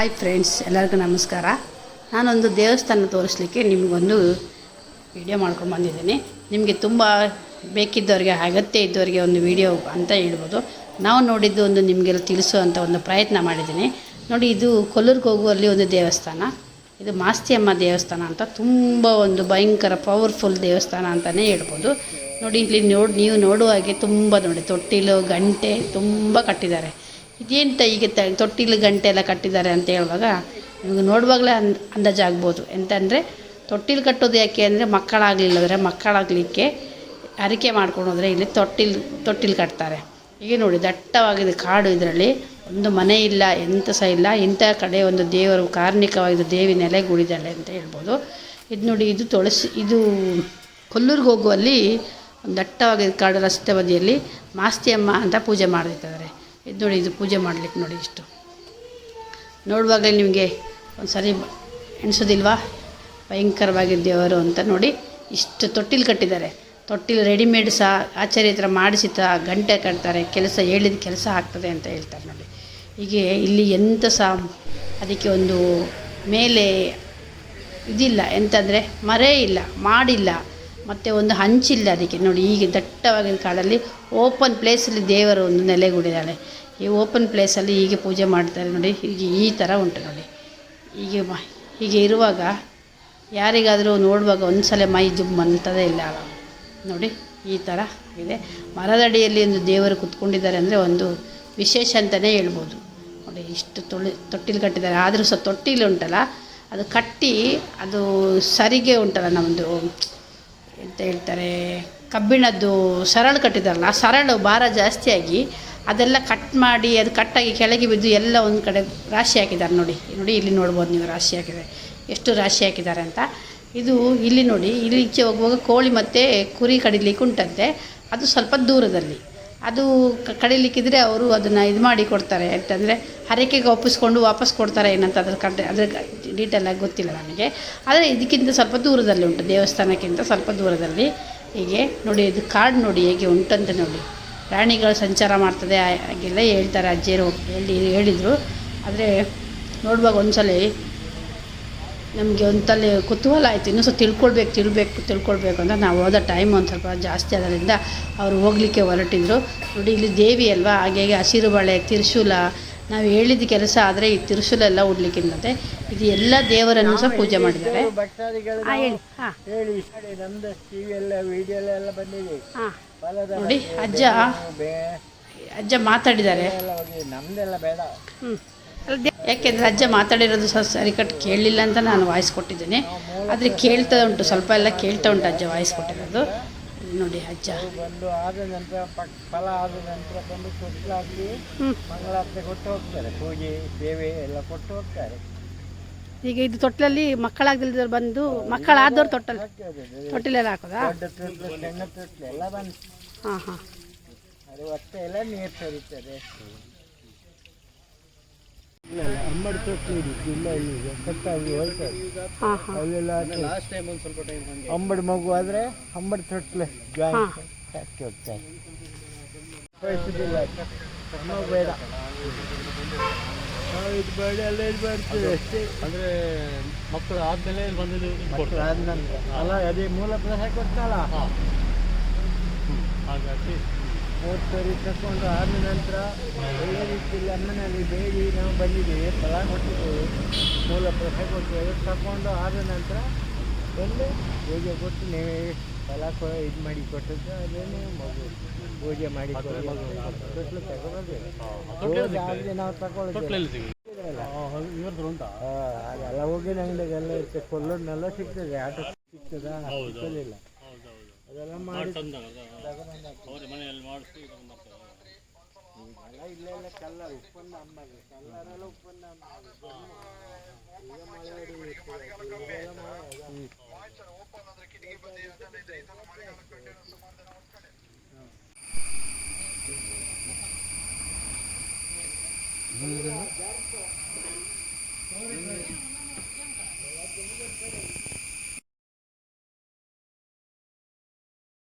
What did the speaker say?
Hi friends ಎಲ್ಲರಿಗೂ ನಮಸ್ಕಾರ. ನಾನೊಂದು ದೇವಸ್ಥಾನ ತೋರಿಸ್ಲಿಕ್ಕೆ ನಿಮಗೊಂದು ವಿಡಿಯೋ ಮಾಡ್ಕೊಂಡು ಬಂದಿದ್ದೀನಿ. ನಿಮಗೆ ತುಂಬ ಬೇಕಿದ್ದವರಿಗೆ, ಅಗತ್ಯ ಇದ್ದವರಿಗೆ ಒಂದು ವಿಡಿಯೋ ಅಂತ ಹೇಳ್ಬೋದು. ನಾವು ನೋಡಿದ್ದು ಒಂದು ನಿಮಗೆಲ್ಲ ತಿಳಿಸುವಂಥ ಒಂದು ಪ್ರಯತ್ನ ಮಾಡಿದ್ದೀನಿ. ನೋಡಿ, ಇದು ಕೊಲ್ಲೂರಿಗೆ ಹೋಗುವಲ್ಲಿ ಒಂದು ದೇವಸ್ಥಾನ. ಇದು ಮಾಸ್ತಿಯಮ್ಮ ದೇವಸ್ಥಾನ ಅಂತ, ತುಂಬ ಒಂದು ಭಯಂಕರ ಪವರ್ಫುಲ್ ದೇವಸ್ಥಾನ ಅಂತಲೇ ಹೇಳ್ಬೋದು. ನೋಡಿ, ಇಲ್ಲಿ ನೋಡಿ, ನೀವು ನೋಡುವ ಹಾಗೆ ತುಂಬ ನೋಡಿ, ತೊಟ್ಟಿಲು, ಗಂಟೆ ತುಂಬ ಕಟ್ಟಿದ್ದಾರೆ. ಇದೇಂತ ಈಗ ತೊಟ್ಟಿಲು ಗಂಟೆ ಎಲ್ಲ ಕಟ್ಟಿದ್ದಾರೆ ಅಂತ ಹೇಳುವಾಗ ನಿಮಗೆ ನೋಡುವಾಗಲೇ ಅಂದ್ ಅಂದಾಜಾಗ್ಬೋದು ಎಂತಂದರೆ ತೊಟ್ಟಿಲು ಕಟ್ಟೋದು ಯಾಕೆ ಅಂದರೆ ಮಕ್ಕಳಾಗಲಿಲ್ಲದ್ರೆ ಮಕ್ಕಳಾಗಲಿಕ್ಕೆ ಅರಿಕೆ ಮಾಡ್ಕೊಂಡು ಹೋದರೆ ಇಲ್ಲಿ ತೊಟ್ಟಿಲು ತೊಟ್ಟಿಲು ಕಟ್ತಾರೆ. ಈಗ ನೋಡಿ ದಟ್ಟವಾಗಿದೆ ಕಾಡು ಇದರಲ್ಲಿ ಒಂದು ಮನೆ ಇಲ್ಲ ಎಂಥ ಸಹ ಇಲ್ಲ, ಇಂಥ ಕಡೆ ಒಂದು ದೇವರು ಕಾರ್ಣಿಕವಾಗಿದ್ದು ದೇವಿ ನೆಲೆಗೂಡಿದ್ದಾಳೆ ಅಂತ ಹೇಳ್ಬೋದು. ಇದು ನೋಡಿ ಇದು ತೊಳಸಿ, ಇದು ಕೊಲ್ಲೂರಿಗೆ ಹೋಗುವಲ್ಲಿ ಒಂದು ದಟ್ಟವಾಗಿದ್ದ ಕಾಡು ರಸ್ತೆ ಬದಿಯಲ್ಲಿ ಮಾಸ್ತಿಯಮ್ಮ ಅಂತ ಪೂಜೆ ಮಾಡ್ತಿದ್ದಾರೆ. ಇದು ನೋಡಿ, ಇದು ಪೂಜೆ ಮಾಡಲಿಕ್ಕೆ ನೋಡಿ ಇಷ್ಟು. ನೋಡುವಾಗಲೇ ನಿಮಗೆ ಒಂದು ಸರಿ ಎಣಿಸೋದಿಲ್ವಾ? ಭಯಂಕರವಾಗಿ ದೇವರು ಅಂತ ನೋಡಿ ಇಷ್ಟು ತೊಟ್ಟಿಲು ಕಟ್ಟಿದ್ದಾರೆ. ತೊಟ್ಟಿಲು ರೆಡಿಮೇಡ್ ಸಹ ಆಚಾರ್ಯ ಹತ್ರ ಮಾಡಿಸಿ ತ ಗಂಟೆ ಕಟ್ತಾರೆ, ಕೆಲಸ ಹೇಳಿದ ಕೆಲಸ ಆಗ್ತದೆ ಅಂತ ಹೇಳ್ತಾರೆ ನೋಡಿ. ಹೀಗೆ ಇಲ್ಲಿ ಎಂಥ ಸಹ ಅದಕ್ಕೆ ಒಂದು ಮೇಲೆ ಇದಿಲ್ಲ, ಎಂತಂದರೆ ಮರೇ ಇಲ್ಲ, ಮಾಡಿಲ್ಲ. ಮತ್ತು ಒಂದು ಹಂಚಿಲ್ಲ ಅದಕ್ಕೆ. ನೋಡಿ, ಈಗ ದಟ್ಟವಾಗಿನ ಕಾಡಲ್ಲಿ ಓಪನ್ ಪ್ಲೇಸಲ್ಲಿ ದೇವರು ಒಂದು ನೆಲೆಗೂಡಿದ್ದಾಳೆ. ಈ ಓಪನ್ ಪ್ಲೇಸಲ್ಲಿ ಹೀಗೆ ಪೂಜೆ ಮಾಡ್ತಾರೆ ನೋಡಿ, ಹೀಗೆ ಈ ಥರ ಉಂಟು ನೋಡಿ. ಹೀಗೆ ಮ, ಹೀಗೆ ಇರುವಾಗ ಯಾರಿಗಾದರೂ ನೋಡುವಾಗ ಒಂದು ಸಲ ಮೈ ಜುಮ್ ಅಂತದೇ ಇಲ್ಲ. ನೋಡಿ, ಈ ಥರ ಇದೆ. ಮರದಡಿಯಲ್ಲಿ ಒಂದು ದೇವರು ಕುತ್ಕೊಂಡಿದ್ದಾರೆ ಅಂದರೆ ಒಂದು ವಿಶೇಷ ಅಂತಲೇ ಹೇಳ್ಬೋದು. ನೋಡಿ, ಇಷ್ಟು ತೊಳಿ, ತೊಟ್ಟಿಲು ಕಟ್ಟಿದ್ದಾರೆ. ಆದರೂ ಸಹ ತೊಟ್ಟಿಲು ಉಂಟಲ್ಲ, ಅದು ಕಟ್ಟಿ ಅದು ಸರಿಗೆ ಉಂಟಲ್ಲ ನಮ್ಮದು ಎಂತ ಹೇಳ್ತಾರೆ. ಕಬ್ಬಿಣದ್ದು ಸರಳು ಕಟ್ಟಿದಾರಲ್ಲ ಸರಳು ಭಾರ ಜಾಸ್ತಿಯಾಗಿ ಅದೆಲ್ಲ ಕಟ್ ಮಾಡಿ ಅದು ಕಟ್ಟಾಗಿ ಕೆಳಗೆ ಬಿದ್ದು ಎಲ್ಲ ಒಂದು ಕಡೆ ರಾಶಿ ಹಾಕಿದ್ದಾರೆ ನೋಡಿ. ನೋಡಿ, ಇಲ್ಲಿ ನೋಡ್ಬೋದು ನೀವು ರಾಶಿ ಹಾಕಿದ್ದಾರೆ ಎಷ್ಟು ರಾಶಿ ಹಾಕಿದ್ದಾರೆ ಅಂತ. ಇದು ಇಲ್ಲಿ ನೋಡಿ, ಇಲ್ಲಿ ಈಚೆ ಹೋಗುವಾಗ ಕೋಳಿ ಮತ್ತು ಕುರಿ ಕಡಿಲಿಕ್ಕೆ ಉಂಟಂತೆ. ಅದು ಸ್ವಲ್ಪ ದೂರದಲ್ಲಿ. ಅದು ಕಡಿಲಿಕ್ಕಿದ್ರೆ ಅವರು ಅದನ್ನು ಇದು ಮಾಡಿ ಕೊಡ್ತಾರೆ ಅಂತಂದರೆ ಹರಕೆಗೆ ಒಪ್ಪಿಸ್ಕೊಂಡು ವಾಪಸ್ ಕೊಡ್ತಾರೆ ಏನಂತ ಅದ್ರ ಕಂಡ ಅದ್ರ ಡೀಟೇಲಾಗಿ ಗೊತ್ತಿಲ್ಲ ನನಗೆ. ಆದರೆ ಇದಕ್ಕಿಂತ ಸ್ವಲ್ಪ ದೂರದಲ್ಲಿ ಉಂಟು, ದೇವಸ್ಥಾನಕ್ಕಿಂತ ಸ್ವಲ್ಪ ದೂರದಲ್ಲಿ. ಹೀಗೆ ನೋಡಿ, ಇದು ಕಾಡು ನೋಡಿ ಹೇಗೆ ಉಂಟಂತ ನೋಡಿ. ಪ್ರಾಣಿಗಳು ಸಂಚಾರ ಮಾಡ್ತದೆ ಹಾಗೆಲ್ಲ ಹೇಳ್ತಾರೆ ಅಜ್ಜಿಯರು ಹೇಳಿ ಹೇಳಿದರು. ಆದರೆ ನೋಡುವಾಗ ಒಂದ್ಸಲ ನಮಗೆ ಒಂದ್ಸಲ ಕುತೂಹಲ ಆಯಿತು. ಇನ್ನೂ ಸ್ವಲ್ಪ ತಿಳ್ಕೊಳ್ಬೇಕು ತಿಳ್ಬೇಕು ತಿಳ್ಕೊಳ್ಬೇಕು ಅಂತ ನಾವು ಹೋದ ಟೈಮ್ ಒಂದು ಸ್ವಲ್ಪ ಜಾಸ್ತಿ ಆದ್ದರಿಂದ ಅವರು ಹೋಗಲಿಕ್ಕೆ ಹೊರಟಿದ್ರು. ನೋಡಿ ಇಲ್ಲಿ ದೇವಿ ಅಲ್ವಾ? ಹಾಗೆ ಹಸಿರು ಬಳೆ ತ್ರಿಶೂಲ ನಾವು ಹೇಳಿದ ಕೆಲಸ ಆದರೆ ಈ ತ್ರಿಶೂಲ ಎಲ್ಲ ಉಡ್ಲಿಕ್ಕಿಂತೆ ಇದು ಎಲ್ಲ ದೇವರನ್ನು ಸಹ ಪೂಜೆ ಮಾಡಿದ್ದಾರೆ. ಭಕ್ತಾದಿಗಳು ಹೇಳಿ. ಹಾಂ. ಹೇಳಿ ನೋಡಿ ನಮ್ದು ಟಿವಿ ಎಲ್ಲ ವಿಡಿಯೋ ಬಂದಿದೆ. ಹಾಂ. ನೋಡಿ ಅಜ್ಜ ಅಜ್ಜ ಮಾತಾಡಿದ್ದಾರೆ. ಎಲ್ಲ ಹೋಗಿ ನಮ್ದೆಲ್ಲ ಬೇಡ. ಹ್ಞೂ ಯಾಕೆಂದರೆ ಅಜ್ಜ ಮಾತಾಡಿರೋದು ಸಹ ಸರಿ ಕಟ್ ಕೇಳಲಿಲ್ಲ ಅಂತ ನಾನು ವಾಯ್ಸ್ ಕೊಟ್ಟಿದ್ದೇನೆ. ಆದರೆ ಕೇಳ್ತಾ ಉಂಟು, ಸ್ವಲ್ಪ ಎಲ್ಲ ಕೇಳ್ತಾ ಉಂಟು ಅಜ್ಜ ವಾಯ್ಸ್ ಕೊಟ್ಟಿರೋದು. ನೋಡಿ ಅಜ್ಜ. ಬಂದು ಆದ ನಂತರ ಫಲ ಆದ ನಂತರ ಬಂದು ಹ್ಞೂ ಮಂಗಳಾರತಿ ಕೊಟ್ಟು ಹೋಗ್ತಾರೆ ಪೂಜೆ ಸೇವೆ ಎಲ್ಲ ಕೊಟ್ಟು ಹೋಗ್ತಾರೆ ಈಗ ಇದು ತೊಟ್ಟಲಲ್ಲಿ ಮಕ್ಕಳಾಗದಿಲ್ದವ್ರು ಬಂದು ಮಕ್ಕಳಾದವ್ರು ತೊಟ್ಟಲ್ಲಿ. ತೊಟ್ಟಿಲೆಲ್ಲ ಹಾಕೋದಾ? ಸಣ್ಣ ಬಂತು ಹಾಂ ಹಾಂ. ಅದು ಎಲ್ಲ ನೀರು ಸರಿತಾರೆ ಇಲ್ಲ ಇಲ್ಲ, ಅಂಬಡಿ ತೊಟ್ಲು ಇದೆ ಇಲ್ಲ ಇಲ್ಲಿ ಈಗ ಕಟ್ಟಾಗಿ ಹೋಯ್ತದೆ ಹಾಂ ಹಾಂ ಅಲ್ಲೆಲ್ಲ ಅಂಬಡಿ ಮಗು ಆದ್ರೆ ಅಂಬಡಿ ತೊಟ್ಲೆ ಹಾಕಿ ಹೋಗ್ತಾರೆ ಬೇಡ. ಇದು ಬೇಡ ಎಲ್ಲ ಇದು ಮಾಡ್ತೀವಿ ಅಷ್ಟೇ. ಅಂದ್ರೆ ಮಕ್ಕಳು ಆದ್ಮೇಲೆ ಬಂದಿದ್ದು ಮಕ್ಕಳು ಆದ ನಂತರ ಅಲ್ಲ ಅದೇ ಮೂಲ ಪ್ರಸಾಯ ಕೊಡ್ತಲ್ಲ ಹಾಗಾಗಿ ಮೂವತ್ತು ಸರಿ ತಕೊಂಡು ಆದ ನಂತರ ಒಳ್ಳೆ ರೀತಿಯಲ್ಲಿ ಅಮ್ಮನಲ್ಲಿ ಬೇಡಿ ನಾವು ಬಂದಿದ್ದೇವೆ ಫಲ ಕೊಟ್ಟಿದ್ದೇವೆ ಮೂಲ ಪ್ರಸಾದ ಕೊಟ್ಟಿದ್ದೇವೆ ತಗೊಂಡು ಆದ ನಂತರ ಬಂದು ಪೂಜೆ ಕೊಟ್ಟು ನೀವೇ ಫಲ ಕೊ ಇದು ಮಾಡಿ ಕೊಟ್ಟದ್ದು ಅದೇನು ಮಗು ಪೂಜೆ ಮಾಡಿ ತೊಟ್ಲು ತಗೊಬರ್ಬೇಕು ಆದರೆ ನಾವು ಉಂಟಾ? ಅದೆಲ್ಲ ಹೋಗಿ ಅಂಗಡಿಗೆಲ್ಲ ಇರ್ತದೆ ಕೊಲ್ಲೋದನ್ನೆಲ್ಲ ಸಿಗ್ತದೆ. ಆಟೋ ಸಿಗ್ತದೆ? ಸಿಗ್ತದಿಲ್ಲ. ಅದೆಲ್ಲ ಮಾಡಿ ಅವ್ರ ಮನೆಯಲ್ಲಿ ಮಾಡಿಸಿ ಇದನ್ನು ಮಾಡ್ತಾರೆ. ಎಲ್ಲ ಇಲ್ಲೆಲ್ಲ ಕಲ್ಲರ್ ಉತ್ಪನ್ನ ಅಮ್ಮಗೆ ಕಲ್ಲರೆಲ್ಲ ಉತ್ಪನ್ನ ಅಮ್ಮಗೆ